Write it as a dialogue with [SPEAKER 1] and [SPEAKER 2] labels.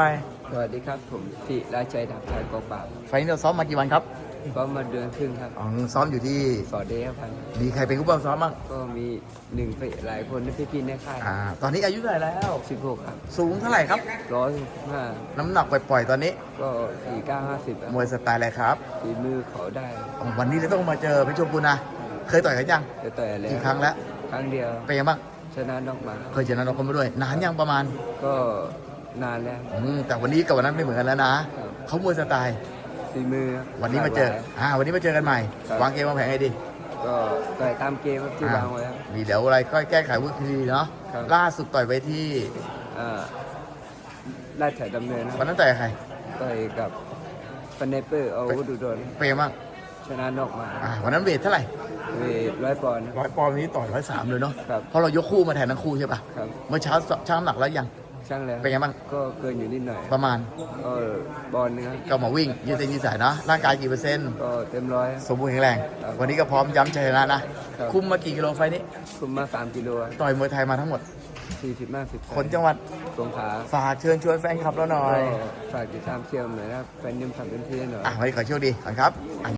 [SPEAKER 1] ไป
[SPEAKER 2] สวัสดีครับผมสิราชัยดาบชายกองปราบ
[SPEAKER 1] ไฟล์นี้เราซ้อมมากี่วันครับ
[SPEAKER 2] ก็มาเดือนครึ่งครับ
[SPEAKER 1] อ๋อซ้อมอยู่ที่
[SPEAKER 2] สอดเดชพันธ์
[SPEAKER 1] มีใครเป็นผู้บังซ้อมบ้าง
[SPEAKER 2] ก็มีหนึ่งไปหลายคนที่พี่ๆในค่าย
[SPEAKER 1] อ่าตอนนี้อายุเท่าไหร่แล้ว
[SPEAKER 2] สิบหกครับ
[SPEAKER 1] สูงเท่าไหร่ครับ
[SPEAKER 2] ร้อยห้า
[SPEAKER 1] น้ำหนักปล่อยๆตอนนี้
[SPEAKER 2] ก็สี่เก้าห้าสิบ
[SPEAKER 1] มวยสไตล์อะไรครับ
[SPEAKER 2] ฝีมือเขาได้
[SPEAKER 1] อ๋อวันนี้เราต้องมาเจอเพชรชมพูนะเคยต่อยกันยัง
[SPEAKER 2] จะต่อยอะไร
[SPEAKER 1] กี่ครั้งแล้ว
[SPEAKER 2] ครั้งเดียว
[SPEAKER 1] เป็นยังบ้าง
[SPEAKER 2] ชนะนอกมา
[SPEAKER 1] เคยเจอน้องคนมาด้วย นานยังประมาณ
[SPEAKER 2] ก็ นานแล้ว
[SPEAKER 1] อืมแต่วันนี้กับวันนั้นไม่เหมือนกันแล้วนะ
[SPEAKER 2] ครับ
[SPEAKER 1] เขามวยสไตล์
[SPEAKER 2] ฝีมือครับ
[SPEAKER 1] วันนี้มาเจอ
[SPEAKER 2] หลกหลย
[SPEAKER 1] อ่าวันนี้มาเจอกันใหม่
[SPEAKER 2] ครับ
[SPEAKER 1] วางเกมวางแผนให้ดี
[SPEAKER 2] ก็ต่อยตามเกมครับที่
[SPEAKER 1] อ่
[SPEAKER 2] วางไว้ครับ
[SPEAKER 1] มีเดี๋ยวอะไรก็แก้ไขวุฒิเนาะ
[SPEAKER 2] ครับ
[SPEAKER 1] ล่าสุดต่อยไปที่
[SPEAKER 2] อ่าราชดำเนินค
[SPEAKER 1] วั
[SPEAKER 2] รั
[SPEAKER 1] น
[SPEAKER 2] บ
[SPEAKER 1] นั้นต่อยกับใคร
[SPEAKER 2] ต่อยกับฟันเนเปอร์เอาวุดุดน
[SPEAKER 1] เป็นยังบ้าง
[SPEAKER 2] ชนะนอกมา
[SPEAKER 1] อ่าวันนั้นเวทเท่าไหร่
[SPEAKER 2] เวทร้อยปอนด์นะ
[SPEAKER 1] ร้อยปอนด์วันนี้ต่อยร้อยสามเลยเนาะ
[SPEAKER 2] ครับ
[SPEAKER 1] เพราะเรายกคู่มาแทนทั้งคู่ใช่ปะ
[SPEAKER 2] ครับ
[SPEAKER 1] เมื่อเช้าช่างน้ำหนักแล้วยัง
[SPEAKER 2] ช่างแล้ว
[SPEAKER 1] เป็นไงบ้าง
[SPEAKER 2] ก็เกินอยู่นิดหน่อย
[SPEAKER 1] ประมาณ
[SPEAKER 2] ก็บอลนึงครับ
[SPEAKER 1] ก็มาวิ่งยืดเส้นยืดสายเนาะร่างกายกี่เปอร์เซ็นต์
[SPEAKER 2] ก็เต็มร้อย
[SPEAKER 1] สมบูรณ์แข็งแรง
[SPEAKER 2] ครับ
[SPEAKER 1] วันนี้ก็พร้อมย้ำชัยชนะนะ
[SPEAKER 2] ครับ
[SPEAKER 1] คุมมากี่กิโลไฟล์นี้
[SPEAKER 2] คุมมาสามกิโล
[SPEAKER 1] ต่อยมวยไทยมาทั้งหมด
[SPEAKER 2] สี่สิบห้าสิบ
[SPEAKER 1] คนจังหวัด
[SPEAKER 2] สงขลา
[SPEAKER 1] ฝากเชิญชวนแฟนคลับเราหน่อ
[SPEAKER 2] ก็
[SPEAKER 1] ย
[SPEAKER 2] ฝากติดตามเชียร์หน่อยนะครับแฟนนิมทำเป็นที่หน่อย
[SPEAKER 1] อะวันนี้ขอโชคดีก่อนครับอะ